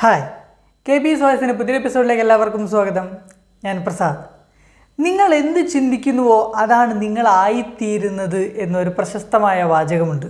Hi. K P സോയസിന്റെ പുതിയ എപ്പിസോഡിലേക്ക് എല്ലാവർക്കും സ്വാഗതം. ഞാൻ പ്രസാദ്. നിങ്ങൾ എന്ത് ചിന്തിക്കുന്നുവോ അതാണ് നിങ്ങളായിത്തീരുന്നത് എന്നൊരു പ്രശസ്തമായ വാചകമുണ്ട്.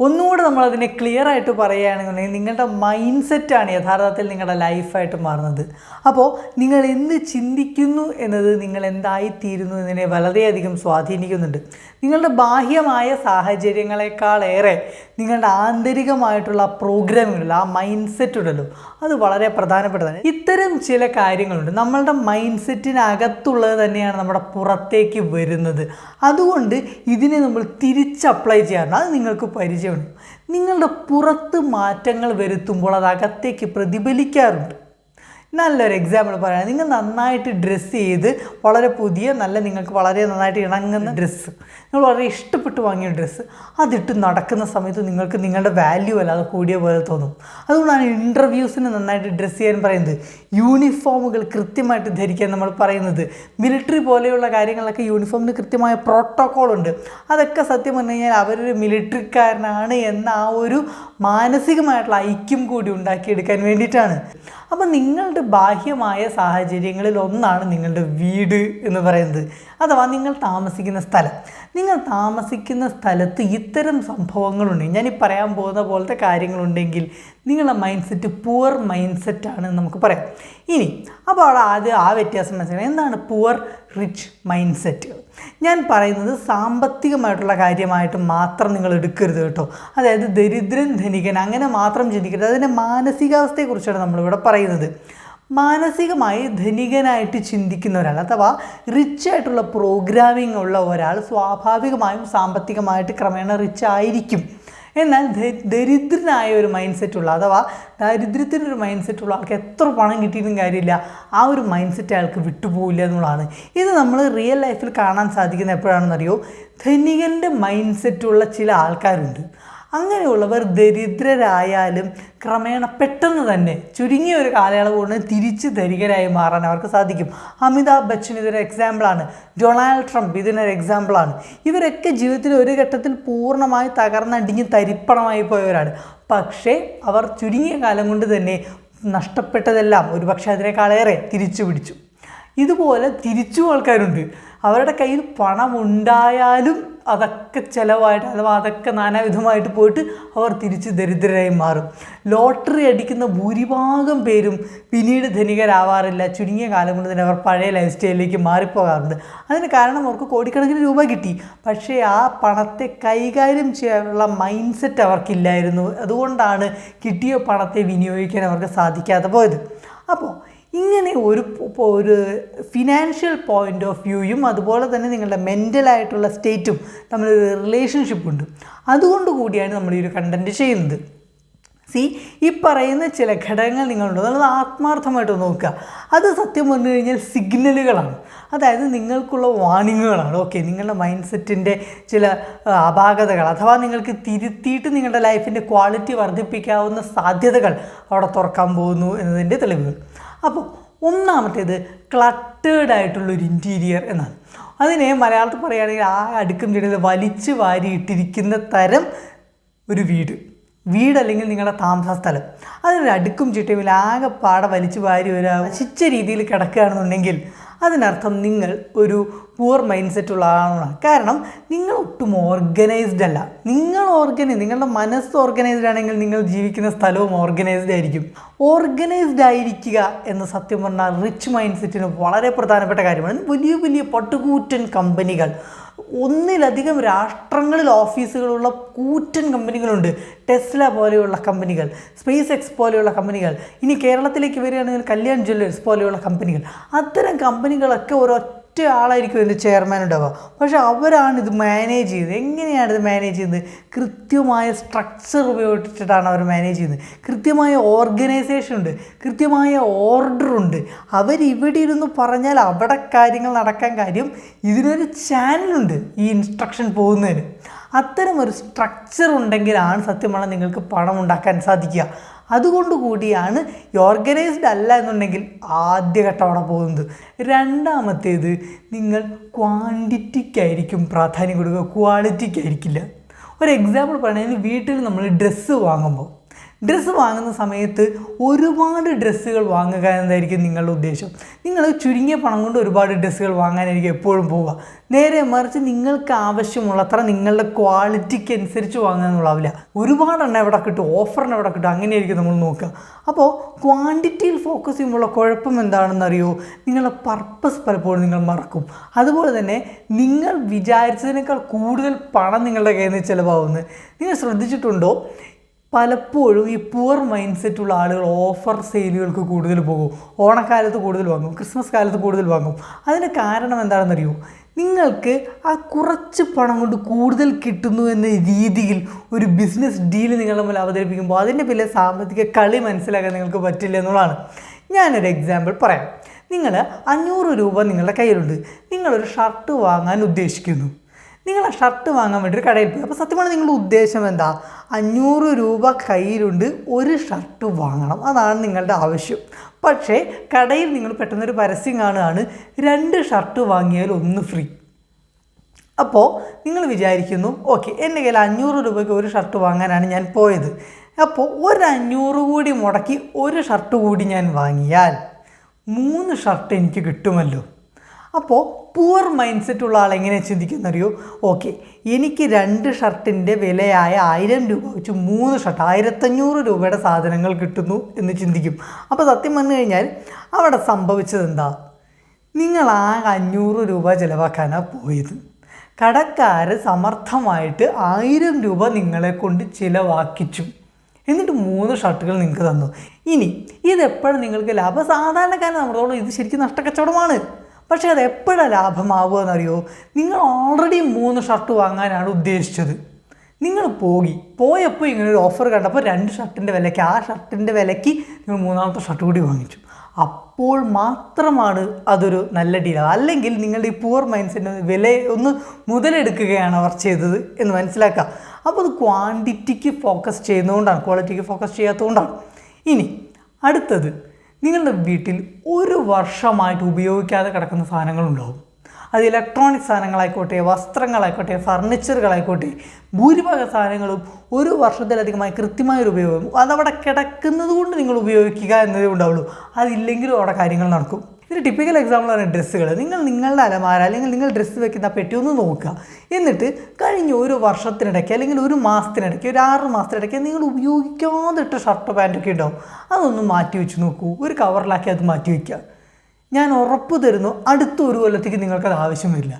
ഒന്നുകൂടെ നമ്മളതിനെ ക്ലിയർ ആയിട്ട് പറയുകയാണെന്നുണ്ടെങ്കിൽ നിങ്ങളുടെ മൈൻഡ് സെറ്റാണ് യഥാർത്ഥത്തിൽ നിങ്ങളുടെ ലൈഫായിട്ട് മാറുന്നത്. അപ്പോൾ നിങ്ങൾ എന്ത് ചിന്തിക്കുന്നു എന്നത് നിങ്ങൾ എന്തായിത്തീരുന്നു എന്നതിനെ വളരെയധികം സ്വാധീനിക്കുന്നുണ്ട്. നിങ്ങളുടെ ബാഹ്യമായ സാഹചര്യങ്ങളെക്കാളേറെ നിങ്ങളുടെ ആന്തരികമായിട്ടുള്ള പ്രോഗ്രാമുകളിൽ ആ മൈൻഡ് സെറ്റ് ഉണ്ടല്ലോ അത് വളരെ പ്രധാനപ്പെട്ടതാണ്. ഇത്തരം ചില കാര്യങ്ങളുണ്ട്. നമ്മളുടെ മൈൻഡ് സെറ്റിനകത്തുള്ളത് തന്നെയാണ് നമ്മുടെ പുറത്തേക്ക് വരുന്നത്. അതുകൊണ്ട് ഇതിനെ നമ്മൾ തിരിച്ച് അപ്ലൈ ചെയ്യാറുണ്ട്. അത് നിങ്ങൾക്ക് പരിചയമുണ്ട്. നിങ്ങളുടെ പുറത്ത് മാറ്റങ്ങൾ വരുത്തുമ്പോൾ അത് അകത്തേക്ക് പ്രതിഫലിക്കാറുണ്ട്. നല്ലൊരു എക്സാമ്പിൾ പറയാം. നിങ്ങൾ നന്നായിട്ട് ഡ്രസ്സ് ചെയ്ത് വളരെ പുതിയ നല്ല നിങ്ങൾക്ക് വളരെ നന്നായിട്ട് ഇണങ്ങുന്ന ഡ്രസ്സ് നിങ്ങൾ വളരെ ഇഷ്ടപ്പെട്ട് വാങ്ങിയ ഡ്രസ്സ് അതിട്ട് നടക്കുന്ന സമയത്ത് നിങ്ങൾക്ക് നിങ്ങളുടെ വാല്യൂ അല്ലാതെ കൂടിയ പോലെ തോന്നും. അതുകൊണ്ടാണ് ഇന്റർവ്യൂസിന് നന്നായിട്ട് ഡ്രസ്സ് ചെയ്യാൻ പറയുന്നത്. യൂണിഫോമുകൾ കൃത്യമായിട്ട് ധരിക്കാൻ നമ്മൾ പറയുന്നത്. മിലിറ്ററി പോലെയുള്ള കാര്യങ്ങളൊക്കെ യൂണിഫോമിന് കൃത്യമായ പ്രോട്ടോക്കോൾ ഉണ്ട്. അതൊക്കെ സത്യം പറഞ്ഞു കഴിഞ്ഞാൽ അവരൊരു മിലിറ്ററിക്കാരനാണ് എന്ന ആ ഒരു മാനസികമായിട്ടുള്ള ഐക്യം കൂടി ഉണ്ടാക്കിയെടുക്കാൻ വേണ്ടിയിട്ടാണ്. അപ്പം നിങ്ങളുടെ ബാഹ്യമായ സാഹചര്യങ്ങളിൽ ഒന്നാണ് നിങ്ങളുടെ വീട് എന്ന് പറയുന്നത്. അഥവാ നിങ്ങൾ താമസിക്കുന്ന സ്ഥലം. നിങ്ങൾ താമസിക്കുന്ന സ്ഥലത്ത് ഇത്തരം സംഭവങ്ങളുണ്ട്. ഞാൻ ഈ പറയാൻ പോകുന്ന പോലത്തെ കാര്യങ്ങളുണ്ടെങ്കിൽ നിങ്ങളുടെ മൈൻഡ് സെറ്റ് പുവർ മൈൻഡ് സെറ്റാണ് നമുക്ക് പറയാം. ഇനി അപ്പോൾ അവിടെ ആദ്യം ആ വ്യത്യാസം മനസ്സിലാക്കാം എന്താണ് പുവർ റിച്ച് മൈൻഡ് സെറ്റ് ഞാൻ പറയുന്നത് സാമ്പത്തികമായിട്ടുള്ള കാര്യമായിട്ട് മാത്രം നിങ്ങൾ എടുക്കരുത് കേട്ടോ. അതായത് ദരിദ്രൻ ധനികൻ അങ്ങനെ മാത്രം ചിന്തിക്കരുത്. അതിന്റെ മാനസികാവസ്ഥയെക്കുറിച്ചാണ് നമ്മളിവിടെ പറയുന്നത്. മാനസികമായി ധനികനായിട്ട് ചിന്തിക്കുന്ന ഒരാൾ അഥവാ റിച്ച് ആയിട്ടുള്ള പ്രോഗ്രാമിംഗ് ഉള്ള ഒരാൾ സ്വാഭാവികമായും സാമ്പത്തികമായിട്ട് ക്രമേണ റിച്ച് ആയിരിക്കും എന്നാൽ ദരിദ്രനായ ഒരു മൈൻഡ് സെറ്റുള്ള അഥവാ ദാരിദ്ര്യത്തിനൊരു മൈൻഡ് സെറ്റുള്ള ആൾക്ക് എത്ര പണം കിട്ടിയിട്ടും കാര്യമില്ല. ആ ഒരു മൈൻഡ് സെറ്റ് അയാൾക്ക് വിട്ടുപോകില്ല എന്നുള്ളതാണ്. ഇത് നമ്മൾ റിയൽ ലൈഫിൽ കാണാൻ സാധിക്കുന്ന എപ്പോഴാണെന്നറിയോ? ധനികന്റെ മൈൻഡ് സെറ്റുള്ള ചില ആൾക്കാരുണ്ട്. അങ്ങനെയുള്ളവർ ദരിദ്രരായാലും ക്രമേണ പെട്ടെന്ന് തന്നെ ചുരുങ്ങിയ ഒരു കാലയളവ് കൊണ്ട് തിരിച്ച് ധനികരായി മാറാൻ അവർക്ക് സാധിക്കും. അമിതാഭ് ബച്ചൻ ഇതൊരു എക്സാമ്പിളാണ് ഡൊണാൾഡ് ട്രംപ് ഇതിനൊരു എക്സാമ്പിളാണ് ഇവരൊക്കെ ജീവിതത്തിൽ ഒരു ഘട്ടത്തിൽ പൂർണമായി തകർന്നടിഞ്ഞ് തരിപ്പണമായി പോയവരാണ്. പക്ഷേ അവർ ചുരുങ്ങിയ കാലം കൊണ്ട് തന്നെ നഷ്ടപ്പെട്ടതെല്ലാം ഒരുപക്ഷെ അതിനേക്കാളേറെ തിരിച്ചു പിടിച്ചു ഇതുപോലെ തിരിച്ചു ആൾക്കാരുണ്ട്. അവരുടെ കയ്യിൽ പണം ഉണ്ടായാലും അതൊക്കെ ചിലവായിട്ട് അഥവാ അതൊക്കെ നാനാവിധമായിട്ട് പോയിട്ട് അവർ തിരിച്ച് ദരിദ്രരായി മാറും. ലോട്ടറി അടിക്കുന്ന ഭൂരിഭാഗം പേരും പിന്നീട് ധനികരാവാറില്ല. ചുരുങ്ങിയ കാലം കൊണ്ട് തന്നെ അവർ പഴയ ലൈഫ് സ്റ്റൈലിലേക്ക് മാറിപ്പോകാറുണ്ട്. അതിന് കാരണം അവർക്ക് കോടിക്കണക്കിന് രൂപ കിട്ടി. പക്ഷേ ആ പണത്തെ കൈകാര്യം ചെയ്യാനുള്ള മൈൻഡ് സെറ്റ് അവർക്കില്ലായിരുന്നു. അതുകൊണ്ടാണ് കിട്ടിയ പണത്തെ വിനിയോഗിക്കാൻ അവർക്ക് സാധിക്കാതെ പോയത്. അപ്പോൾ ഇങ്ങനെ ഒരു ഇപ്പോൾ ഒരു ഫിനാൻഷ്യൽ പോയിന്റ് ഓഫ് വ്യൂയും അതുപോലെ തന്നെ നിങ്ങളുടെ മെന്റലായിട്ടുള്ള സ്റ്റേറ്റും തമ്മിലൊരു റിലേഷൻഷിപ്പ് ഉണ്ട്. അതുകൊണ്ട് കൂടിയാണ് നമ്മൾ ഈ ഒരു കണ്ടന്റ് ചെയ്യുന്നത്. സി ഈ പറയുന്ന ചില ഘടകങ്ങൾ നിങ്ങളുണ്ട്. അത് ആത്മാർത്ഥമായിട്ട് നോക്കുക. അത് സത്യം പറഞ്ഞു കഴിഞ്ഞാൽ സിഗ്നലുകളാണ് അതായത് നിങ്ങൾക്കുള്ള വാണിങ്ങുകളാണ് ഓക്കെ നിങ്ങളുടെ മൈൻഡ് സെറ്റിന്റെ ചില അപാകതകൾ അഥവാ നിങ്ങൾക്ക് തിരുത്തിയിട്ട് നിങ്ങളുടെ ലൈഫിന്റെ ക്വാളിറ്റി വർദ്ധിപ്പിക്കാവുന്ന സാധ്യതകൾ അവിടെ തുറക്കാൻ പോകുന്നു എന്നതിന്റെ തെളിവുകൾ. അപ്പോൾ ഒന്നാമത്തേത് ക്ലട്ടേഡ് ആയിട്ടുള്ളൊരു ഇന്റീരിയർ എന്നാണ്. അതിനെ മലയാളത്തിൽ പറയുകയാണെങ്കിൽ ആ അടുക്കും ചെടിയിൽ വലിച്ചു വാരി ഇട്ടിരിക്കുന്ന തരം ഒരു വീട്. വീട് അല്ലെങ്കിൽ നിങ്ങളുടെ താമസ സ്ഥലം. അതിനൊരു അടുക്കും ചിട്ടയും ആകെ പാടെ വലിച്ചു വാരി ഒരു നശിച്ച രീതിയിൽ കിടക്കുകയാണെന്നുണ്ടെങ്കിൽ അതിനർത്ഥം നിങ്ങൾ ഒരു പുവർ മൈൻഡ് സെറ്റ് ഉള്ള ആളാണ്. കാരണം നിങ്ങൾ ഒട്ടും ഓർഗനൈസ്ഡ് അല്ല. നിങ്ങൾ ഓർഗനൈസ് നിങ്ങളുടെ മനസ്സ് ഓർഗനൈസ്ഡ് ആണെങ്കിൽ നിങ്ങൾ ജീവിക്കുന്ന സ്ഥലവും ഓർഗനൈസ്ഡ് ആയിരിക്കും. ഓർഗനൈസ്ഡ് ആയിരിക്കുക എന്ന് സത്യം പറഞ്ഞാൽ റിച്ച് മൈൻഡ് സെറ്റിന് വളരെ പ്രധാനപ്പെട്ട കാര്യമാണ്. വലിയ വലിയ പട്ടുകൂറ്റൻ കമ്പനികൾ. ഒന്നിലധികം രാഷ്ട്രങ്ങളിൽ ഓഫീസുകളുള്ള കൂറ്റൻ കമ്പനികളുണ്ട്. ടെസ്ല പോലെയുള്ള കമ്പനികൾ സ്പേസ് എക്സ് പോലെയുള്ള കമ്പനികൾ ഇനി കേരളത്തിലേക്ക് വരികയാണെങ്കിൽ കല്യാൺ ജ്വല്ലേഴ്സ് പോലെയുള്ള കമ്പനികൾ. അത്തരം കമ്പനികളൊക്കെ ഒരൊറ്റ ആളായിരിക്കും ഇതിന്റെ ചെയർമാൻ ഉണ്ടാവുക. പക്ഷേ അവരാണ് ഇത് മാനേജ് ചെയ്യുന്നത്. എങ്ങനെയാണ് ഇത് മാനേജ് ചെയ്യുന്നത്? കൃത്യമായ സ്ട്രക്ചർ ഉപയോഗിച്ചിട്ടാണ് അവർ മാനേജ് ചെയ്യുന്നത്. കൃത്യമായ ഓർഗനൈസേഷൻ ഉണ്ട്. കൃത്യമായ ഓർഡർ ഉണ്ട്. അവരിവിടെ ഇരുന്ന് പറഞ്ഞാൽ അവിടെ കാര്യങ്ങൾ നടക്കാൻ കാര്യം ഇതിനൊരു ചാനലുണ്ട് ഈ ഇൻസ്ട്രക്ഷൻ പോകുന്നതിന്. അത്തരം ഒരു സ്ട്രക്ചർ ഉണ്ടെങ്കിലാണ് സത്യം പറഞ്ഞാൽ നിങ്ങൾക്ക് പണം ഉണ്ടാക്കാൻ സാധിക്കുക. അതുകൊണ്ട് കൂടിയാണ് ഓർഗനൈസ്ഡ് അല്ല എന്നുണ്ടെങ്കിൽ ആദ്യഘട്ടം അവിടെ പോകുന്നത്. രണ്ടാമത്തേത് നിങ്ങൾ ക്വാണ്ടിറ്റിക്കായിരിക്കും പ്രാധാന്യം കൊടുക്കുക. ക്വാളിറ്റിക്കായിരിക്കില്ല ഒരു എക്സാമ്പിൾ പറയുകയാണെങ്കിൽ വീട്ടിൽ നമ്മൾ ഡ്രസ്സ് വാങ്ങുമ്പോൾ ഡ്രസ്സ് വാങ്ങുന്ന സമയത്ത് ഒരുപാട് ഡ്രസ്സുകൾ വാങ്ങുക എന്നതായിരിക്കും നിങ്ങളുടെ ഉദ്ദേശം. നിങ്ങൾ ചുരുങ്ങിയ പണം കൊണ്ട് ഒരുപാട് ഡ്രസ്സുകൾ വാങ്ങാനായിരിക്കും എപ്പോഴും പോവുക. നേരെ മറിച്ച് നിങ്ങൾക്ക് ആവശ്യമുള്ളത്ര നിങ്ങളുടെ ക്വാളിറ്റിക്ക് അനുസരിച്ച് വാങ്ങാന്നുള്ളാവില്ല ഒരുപാട് എണ്ണം എവിടെ കിട്ടും ഓഫറിന് എവിടെ കിട്ടും അങ്ങനെയായിരിക്കും നമ്മൾ നോക്കുക. അപ്പോൾ ക്വാണ്ടിറ്റിയിൽ ഫോക്കസ് ചെയ്യുമ്പോഴുള്ള കുഴപ്പം എന്താണെന്നറിയോ? നിങ്ങളുടെ പർപ്പസ് പലപ്പോഴും നിങ്ങൾ മറക്കും. അതുപോലെ തന്നെ നിങ്ങൾ വിചാരിച്ചതിനേക്കാൾ കൂടുതൽ പണം നിങ്ങളുടെ കയ്യിൽ നിന്ന് ചിലവാകുന്നത് നിങ്ങൾ ശ്രദ്ധിച്ചിട്ടുണ്ടോ? പലപ്പോഴും ഈ പുവർ മൈൻഡ് സെറ്റ് ഉള്ള ആളുകൾ ഓഫർ സെയിലുകൾക്ക് കൂടുതൽ പോകും. ഓണക്കാലത്ത് കൂടുതൽ വാങ്ങും. ക്രിസ്മസ് കാലത്ത് കൂടുതൽ വാങ്ങും. അതിന് കാരണം എന്താണെന്നറിയോ? നിങ്ങൾക്ക് ആ കുറച്ച് പണം കൊണ്ട് കൂടുതൽ കിട്ടുന്നു എന്ന രീതിയിൽ ഒരു ബിസിനസ് ഡീൽ നിങ്ങളുടെ മുന്നിൽ അവതരിപ്പിക്കുമ്പോൾ അതിന്റെ പിന്നെ സാമ്പത്തിക കളി മനസ്സിലാക്കാൻ നിങ്ങൾക്ക് പറ്റില്ല എന്നുള്ളതാണ്. ഞാനൊരു എക്സാമ്പിൾ പറയാം. നിങ്ങൾ അഞ്ഞൂറ് രൂപ നിങ്ങളുടെ കയ്യിലുണ്ട്. നിങ്ങളൊരു ഷർട്ട് വാങ്ങാൻ ഉദ്ദേശിക്കുന്നു. നിങ്ങൾ ആ ഷർട്ട് വാങ്ങാൻ വേണ്ടി ഒരു കടയിൽ പോയി. അപ്പോൾ സത്യമാണ് നിങ്ങളുടെ ഉദ്ദേശം എന്താ? അഞ്ഞൂറ് രൂപ കയ്യിലുണ്ട് ഒരു ഷർട്ട് വാങ്ങണം. അതാണ് നിങ്ങളുടെ ആവശ്യം. പക്ഷേ കടയിൽ നിങ്ങൾ പെട്ടെന്നൊരു പരസ്യം കാണുകയാണ് രണ്ട് ഷർട്ട് വാങ്ങിയാൽ ഒന്ന് ഫ്രീ. അപ്പോൾ നിങ്ങൾ വിചാരിക്കുന്നു ഓക്കെ എന്റെ കയ്യിൽ അഞ്ഞൂറ് രൂപയ്ക്ക് ഒരു ഷർട്ട് വാങ്ങാനാണ് ഞാൻ പോയത്. അപ്പോൾ ഒരു അഞ്ഞൂറ് കൂടി മുടക്കി ഒരു ഷർട്ട് കൂടി ഞാൻ വാങ്ങിയാൽ മൂന്ന് ഷർട്ട് എനിക്ക് കിട്ടുമല്ലോ. അപ്പോൾ പൂർ മൈൻഡ് സെറ്റ് ഉള്ള ആൾ എങ്ങനെ ചിന്തിക്കുന്നറിയോ? ഓക്കെ എനിക്ക് രണ്ട് ഷർട്ടിന്റെ വിലയായ ആയിരം രൂപ വെച്ച് മൂന്ന് ഷർട്ട് ആയിരത്തഞ്ഞൂറ് രൂപയുടെ സാധനങ്ങൾ കിട്ടുന്നു എന്ന് ചിന്തിക്കും. അപ്പോൾ സത്യം പറഞ്ഞു കഴിഞ്ഞാൽ അവിടെ സംഭവിച്ചത് എന്താ? നിങ്ങൾ ആ അഞ്ഞൂറ് രൂപ ചിലവാക്കാനാണ് പോയത്. കടക്കാർ സമർത്ഥമായിട്ട് ആയിരം രൂപ നിങ്ങളെ കൊണ്ട് ചിലവാക്കിച്ചു. എന്നിട്ട് മൂന്ന് ഷർട്ടുകൾ നിങ്ങൾക്ക് തന്നു. ഇനി ഇതെപ്പോഴും നിങ്ങൾക്ക് ലാഭം. സാധാരണക്കാരൻ നമ്മളോട് ഇത് ശരിക്കും നഷ്ടക്കച്ചവടമാണ്. പക്ഷേ അത് എപ്പോഴാണ് ലാഭമാവുക എന്നറിയോ? നിങ്ങൾ ഓൾറെഡി മൂന്ന് ഷർട്ട് വാങ്ങാനാണ് ഉദ്ദേശിച്ചത്. നിങ്ങൾ പോയി പോയപ്പോൾ ഇങ്ങനെ ഒരു ഓഫർ കണ്ടപ്പോൾ രണ്ട് ഷർട്ടിന്റെ വിലയ്ക്ക് ആ ഷർട്ടിന്റെ വിലയ്ക്ക് നിങ്ങൾ മൂന്നാമത്തെ ഷർട്ട് കൂടി വാങ്ങിച്ചു. അപ്പോൾ മാത്രമാണ് അതൊരു നല്ല ഡീൽ അല്ലെങ്കിൽ നിങ്ങളുടെ ഈ പുവർ മൈൻഡ് സെറ്റ് വില ഒന്ന് മുതലെടുക്കുകയാണ് അവർ ചെയ്തത് എന്ന് മനസ്സിലാക്കുക. അപ്പോൾ അത് ക്വാണ്ടിറ്റിക്ക് ഫോക്കസ് ചെയ്യുന്നതുകൊണ്ടാണ് ക്വാളിറ്റിക്ക് ഫോക്കസ് ചെയ്യാത്തതുകൊണ്ടാണ്. ഇനി അടുത്തത്. നിങ്ങളുടെ വീട്ടിൽ ഒരു വർഷമായിട്ട് ഉപയോഗിക്കാതെ കിടക്കുന്ന സാധനങ്ങളുണ്ടാവും. അത് ഇലക്ട്രോണിക് സാധനങ്ങളായിക്കോട്ടെ വസ്ത്രങ്ങളായിക്കോട്ടെ ഫർണിച്ചറുകളായിക്കോട്ടെ ഭൂരിഭാഗം സാധനങ്ങളും ഒരു വർഷത്തിലധികമായി കൃത്യമായൊരു ഉപയോഗം. അതവിടെ കിടക്കുന്നത് കൊണ്ട് നിങ്ങൾ ഉപയോഗിക്കുക എന്നതേ ഉണ്ടാവുള്ളൂ. അതില്ലെങ്കിലും അവിടെ കാര്യങ്ങൾ നടക്കും. ഇതിന് ടിപ്പിക്കൽ എക്സാമ്പിളാണ് ഡ്രസ്സുകൾ നിങ്ങൾ നിങ്ങളുടെ അലമാര അല്ലെങ്കിൽ നിങ്ങൾ ഡ്രസ്സ് വെക്കുന്ന പെട്ടി ഒന്ന് നോക്കുക. എന്നിട്ട് കഴിഞ്ഞ ഒരു വർഷത്തിനിടയ്ക്ക് അല്ലെങ്കിൽ ഒരു മാസത്തിനിടയ്ക്ക് ഒരു ആറ് മാസത്തിനിടയ്ക്ക് നിങ്ങൾ ഉപയോഗിക്കാതെ ഇട്ട ഷർട്ടോ പാന്റൊക്കെ ഉണ്ടാവും അതൊന്ന് മാറ്റി വെച്ച് നോക്കൂ. ഒരു കവറിലാക്കി അത് മാറ്റി വയ്ക്കുക ഞാൻ ഉറപ്പ് തരുന്നു അടുത്ത ഒരു കൊല്ലത്തേക്ക് നിങ്ങൾക്കത് ആവശ്യം വരില്ല.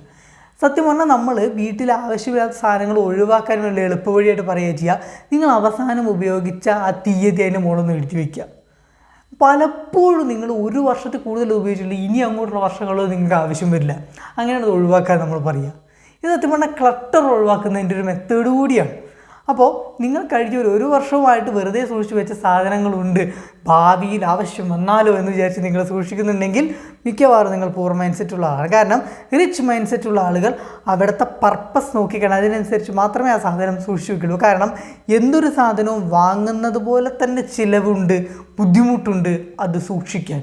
സത്യം പറഞ്ഞാൽ നമ്മൾ വീട്ടിൽ ആവശ്യമില്ലാത്ത സാധനങ്ങൾ ഒഴിവാക്കാൻ വേണ്ടി എളുപ്പവഴിയായിട്ട് പറയുക ചെയ്യുക നിങ്ങൾ അവസാനം ഉപയോഗിച്ച ആ തീയതി അതിന്റെ മുകളിൽ എഴുതി വയ്ക്കുക പലപ്പോഴും നിങ്ങൾ ഒരു വർഷത്തിൽ കൂടുതൽ ഉപയോഗിച്ചിട്ടില്ല. ഇനി അങ്ങോട്ടുള്ള വർഷങ്ങളോ നിങ്ങൾക്ക് ആവശ്യം വരില്ല. അങ്ങനെയാണ് ഒഴിവാക്കാൻ നമ്മൾ പറയുക. ഇത് സത്യം പറഞ്ഞാൽ ക്ലട്ടർ ഒഴിവാക്കുന്നതിന്റെ ഒരു മെത്തേഡ് കൂടിയാണ്. അപ്പോൾ നിങ്ങൾ കഴിഞ്ഞ ഒരു ഒരു വർഷമായിട്ട് വെറുതെ സൂക്ഷിച്ച് വെച്ച സാധനങ്ങളുണ്ട്. ഭാവിയിൽ ആവശ്യം വന്നാലോ എന്ന് വിചാരിച്ച് നിങ്ങൾ സൂക്ഷിക്കുന്നുണ്ടെങ്കിൽ മിക്കവാറും നിങ്ങൾ പൂർ മൈൻഡ് സെറ്റുള്ള ആളാണ്. കാരണം റിച്ച് മൈൻഡ് സെറ്റുള്ള ആളുകൾ അവിടുത്തെ പർപ്പസ് നോക്കിക്കണം. അതിനനുസരിച്ച് മാത്രമേ ആ സാധനം സൂക്ഷിച്ച് വെക്കുള്ളൂ. കാരണം എന്തൊരു സാധനവും വാങ്ങുന്നത് പോലെ തന്നെ ചിലവുണ്ട് ബുദ്ധിമുട്ടുണ്ട് അത് സൂക്ഷിക്കാൻ.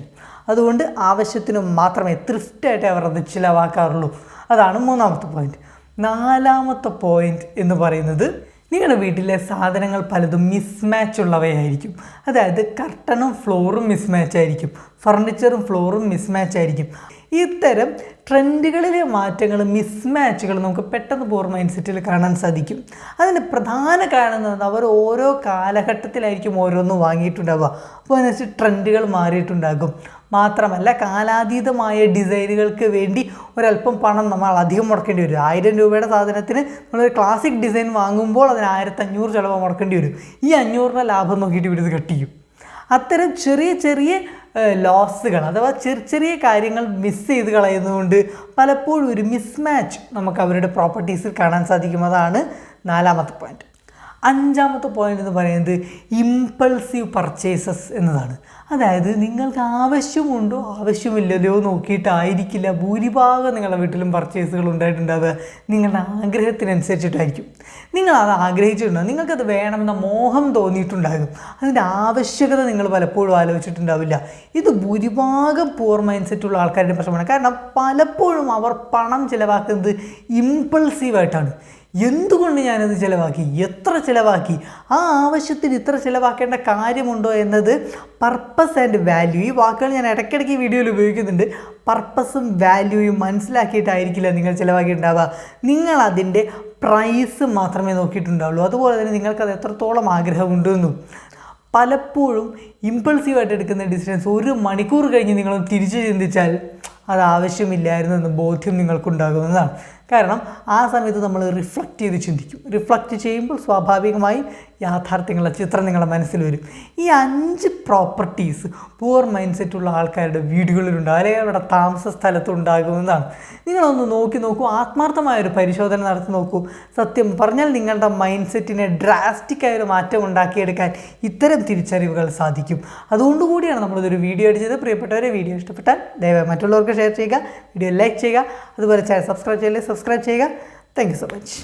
അതുകൊണ്ട് ആവശ്യത്തിന് മാത്രമേ തൃപ്തിയായിട്ട് അവർ അത് ചിലവാക്കാറുള്ളൂ. അതാണ് മൂന്നാമത്തെ പോയിന്റ് നാലാമത്തെ പോയിന്റ് എന്ന് പറയുന്നത് നിങ്ങളുടെ വീട്ടിലെ സാധനങ്ങൾ പലതും മിസ്മാച്ച് ഉള്ളവയായിരിക്കും. അതായത് കർട്ടനും ഫ്ലോറും മിസ്മാച്ച് ആയിരിക്കും. ഫർണിച്ചറും ഫ്ലോറും മിസ്മാച്ച് ആയിരിക്കും. ഇത്തരം ട്രെൻഡുകളിലെ മാറ്റങ്ങൾ മിസ്മാച്ചുകൾ നമുക്ക് പെട്ടെന്ന് പോർ മൈൻഡ് സെറ്റിൽ കാണാൻ സാധിക്കും. അതിന് പ്രധാന കാരണം എന്ന് അവർ ഓരോ കാലഘട്ടത്തിലായിരിക്കും ഓരോന്നും വാങ്ങിയിട്ടുണ്ടാവുക. അപ്പോൾ അതിനനുസരിച്ച് ട്രെൻഡുകൾ മാറിയിട്ടുണ്ടാകും. മാത്രമല്ല കാലാതീതമായ ഡിസൈനുകൾക്ക് വേണ്ടി ഒരല്പം പണം നമ്മൾ അധികം മുടക്കേണ്ടി വരും. ആയിരം രൂപയുടെ സാധനത്തിന് നമ്മളൊരു ക്ലാസിക് ഡിസൈൻ വാങ്ങുമ്പോൾ അതിന് ആയിരത്തഞ്ഞൂറ് ചിലവ് മുടക്കേണ്ടി വരും. ഈ അഞ്ഞൂറിന്റെ ലാഭം നോക്കിയിട്ട് ഇവരിത് ചെയ്യും അത്തരം ചെറിയ ചെറിയ ലോസുകൾ അഥവാ ചെറിയ ചെറിയ കാര്യങ്ങൾ മിസ് ചെയ്ത് കളയുന്നതുകൊണ്ട് പലപ്പോഴും ഒരു മിസ്മാച്ച് നമുക്ക് അവരുടെ പ്രോപ്പർട്ടീസിൽ കാണാൻ സാധിക്കും. അതാണ് നാലാമത്തെ പോയിന്റ് അഞ്ചാമത്തെ പോയിന്റ് എന്ന് പറയുന്നത് ഇമ്പൾസീവ് പർച്ചേസസ് എന്നതാണ്. അതായത് നിങ്ങൾക്ക് ആവശ്യമുണ്ടോ ആവശ്യമില്ലല്ലോ നോക്കിയിട്ടായിരിക്കില്ല. ഭൂരിഭാഗം നിങ്ങളുടെ വീട്ടിലും പർച്ചേസുകൾ ഉണ്ടായിട്ടുണ്ടാവുക നിങ്ങളുടെ ആഗ്രഹത്തിനനുസരിച്ചിട്ടായിരിക്കും. നിങ്ങൾ അത് ആഗ്രഹിച്ചിട്ടുണ്ടാകും നിങ്ങൾക്കത് വേണമെന്ന മോഹം തോന്നിയിട്ടുണ്ടാകും. അതിന്റെ ആവശ്യകത നിങ്ങൾ പലപ്പോഴും ആലോചിച്ചിട്ടുണ്ടാവില്ല. ഇത് ഭൂരിഭാഗം പൂർ മൈൻഡ് സെറ്റുള്ള ആൾക്കാരുടെ പ്രശ്നമാണ്. കാരണം പലപ്പോഴും അവർ പണം ചിലവാക്കുന്നത് ഇമ്പൾസീവായിട്ടാണ് എന്തുകൊണ്ട് ഞാനത് ചിലവാക്കി? എത്ര ചിലവാക്കി? ആ ആവശ്യത്തിന് ഇത്ര ചിലവാക്കേണ്ട കാര്യമുണ്ടോ എന്നത് പർപ്പസ് ആൻഡ് വാല്യൂ ഈ വാക്കുകൾ ഞാൻ ഇടയ്ക്കിടയ്ക്ക് വീഡിയോയിൽ ഉപയോഗിക്കുന്നുണ്ട്. പർപ്പസും വാല്യൂയും മനസ്സിലാക്കിയിട്ടായിരിക്കില്ല നിങ്ങൾ ചിലവാക്കിയിട്ടുണ്ടാവുക. നിങ്ങൾ അതിന്റെ പ്രൈസ് മാത്രമേ നോക്കിയിട്ടുണ്ടാവുള്ളൂ. അതുപോലെ തന്നെ നിങ്ങൾക്കത് എത്രത്തോളം ആഗ്രഹമുണ്ടെന്നും. പലപ്പോഴും ഇമ്പൾസീവായിട്ട് എടുക്കുന്ന ഡിസിഷൻസ് ഒരു മണിക്കൂർ കഴിഞ്ഞ് നിങ്ങളൊന്ന് തിരിച്ചു ചിന്തിച്ചാൽ അത് ആവശ്യമില്ലായിരുന്നു എന്ന ബോധ്യം നിങ്ങൾക്കുണ്ടാകുന്നതാണ്. കാരണം ആ സമയത്ത് നമ്മൾ റിഫ്ലക്റ്റ് ചെയ്ത് ചിന്തിക്കും. റിഫ്ലക്റ്റ് ചെയ്യുമ്പോൾ സ്വാഭാവികമായി യാഥാർത്ഥ്യങ്ങളുടെ ചിത്രം നിങ്ങളുടെ മനസ്സിൽ വരും. ഈ അഞ്ച് പ്രോപ്പർട്ടീസ് പൂർ മൈൻഡ് സെറ്റുള്ള ആൾക്കാരുടെ വീടുകളിലുണ്ട് അല്ലെങ്കിൽ അവരുടെ താമസ സ്ഥലത്ത് ഉണ്ടാകുന്നതാണ് നിങ്ങളൊന്ന് നോക്കി നോക്കൂ ആത്മാർത്ഥമായ ഒരു പരിശോധന നടത്തി നോക്കൂ. സത്യം പറഞ്ഞാൽ നിങ്ങളുടെ മൈൻഡ് സെറ്റിനെ ഡ്രാസ്റ്റിക് ആയ ഒരു മാറ്റം ഉണ്ടാക്കിയെടുക്കാൻ ഇത്തരം തിരിച്ചറിവുകൾ സാധിക്കും. അതുകൊണ്ട് കൂടിയാണ് നമ്മളിതൊരു വീഡിയോ അടിച്ചത് പ്രിയപ്പെട്ടവരെ വീഡിയോ ഇഷ്ടപ്പെട്ടാൽ ദയവായി മറ്റുള്ളവർക്ക് ഷെയർ ചെയ്യുക വീഡിയോ ലൈക്ക് ചെയ്യുക. അതുപോലെ ചാനൽ സബ്സ്ക്രൈബ് ചെയ്യില്ലേ സബ്സ്ക്രൈബ് ചെയ്യുക. Thank so much